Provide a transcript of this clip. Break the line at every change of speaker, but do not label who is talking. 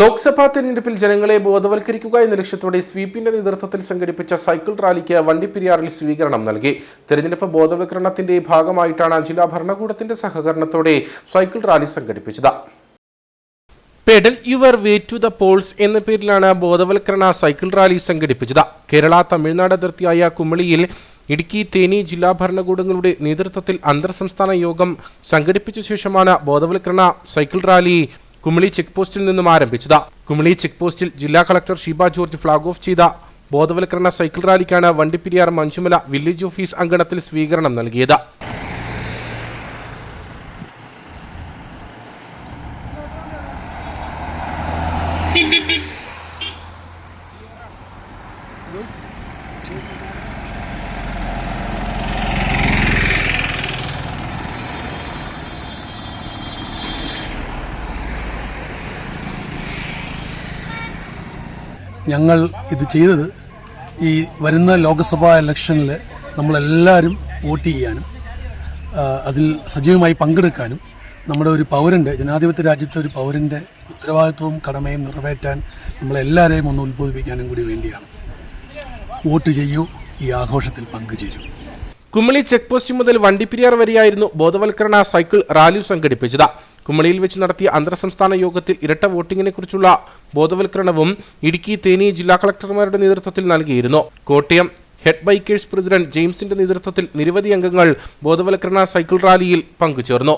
ലോക്സഭാ തെരഞ്ഞെടുപ്പിൽ ജനങ്ങളെ ബോധവൽക്കരിക്കുക എന്ന ലക്ഷ്യത്തോടെ സ്വീപിന്റെ നേതൃത്വത്തിൽ സംഘടിപ്പിച്ച സൈക്കിൾ റാലിക്ക് വണ്ടിപ്പെരിയാറിൽ സ്വീകരണം നൽകി. തെരഞ്ഞെടുപ്പ് ബോധവൽക്കരണത്തിന്റെ ഭാഗമായിട്ടാണ് ജില്ലാ ഭരണകൂടത്തിന്റെ സഹകരണത്തോടെ സൈക്കിൾ റാലി സംഘടിപ്പിച്ചത്. Pedal your way to the poles എന്ന പേരിലാണ് ബോധവൽക്കരണ സൈക്കിൾ റാലി സംഘടിപ്പിച്ചത്. കേരള തമിഴ്നാട് അതിർത്തിയായ കുമളിയിൽ ഇടുക്കി തേനി ജില്ലാ ഭരണകൂടങ്ങളുടെ നേതൃത്വത്തിൽ അന്തർ സംസ്ഥാന യോഗം സംഘടിപ്പിച്ച ശേഷമാണ് ബോധവൽക്കരണ സൈക്കിൾ റാലി കുമളി ചെക്ക് പോസ്റ്റിൽ നിന്നും ആരംഭിച്ചത്. കുമിളി ചെക്ക് പോസ്റ്റിൽ ജില്ലാ collector Sheeba George flag off ചെയ്ത ബോധവൽക്കരണ സൈക്കിൾ റാലിക്കാണ് വണ്ടിപ്പിരിയാർ മഞ്ചുമല വില്ലേജ് ഓഫീസ് അങ്കണത്തിൽ സ്വീകരണം നൽകിയത്.
ഞങ്ങൾ ഇത് ചെയ്തത് ഈ വരുന്ന ലോക്സഭാ ഇലക്ഷനിൽ നമ്മളെല്ലാവരും വോട്ട് ചെയ്യാനും അതിൽ സജീവമായി പങ്കെടുക്കാനും നമ്മുടെ ഒരു പൗരന്റെ ജനാധിപത്യ രാജ്യത്തെ ഒരു പൗരന്റെ ഉത്തരവാദിത്വവും കടമയും നിറവേറ്റാൻ നമ്മളെല്ലാവരെയും ഒന്ന് ഉത്ബോധിപ്പിക്കാനും കൂടി വേണ്ടിയാണ്. വോട്ട് ചെയ്യൂ ഈ ആഘോഷത്തിൽ പങ്കുചേരൂ.
കുമളി ചെക്ക് പോസ്റ്റ് മുതൽ വണ്ടിപ്പിരിയാർ വരെയായിരുന്നു ബോധവൽക്കരണ സൈക്കിൾ റാലി സംഘടിപ്പിച്ചത്. കുമളിയിൽ വെച്ച് നടത്തിയ അന്തർ സംസ്ഥാന യോഗത്തിൽ ഇരട്ട വോട്ടിങ്ങിനെ കുറിച്ചുള്ള ബോധവൽക്കരണവും ഇടുക്കി തേനി ജില്ലാ കളക്ടർമാരുടെ നേതൃത്വത്തിൽ നൽകിയിരുന്നു. കോട്ടയം ഹെഡ് ബൈക്കേഴ്സ് പ്രസിഡന്റ് ജെയിംസിന്റെ നേതൃത്വത്തിൽ നിരവധി അംഗങ്ങൾ ബോധവൽക്കരണ സൈക്കിൾ റാലിയിൽ പങ്കുചേർന്നു.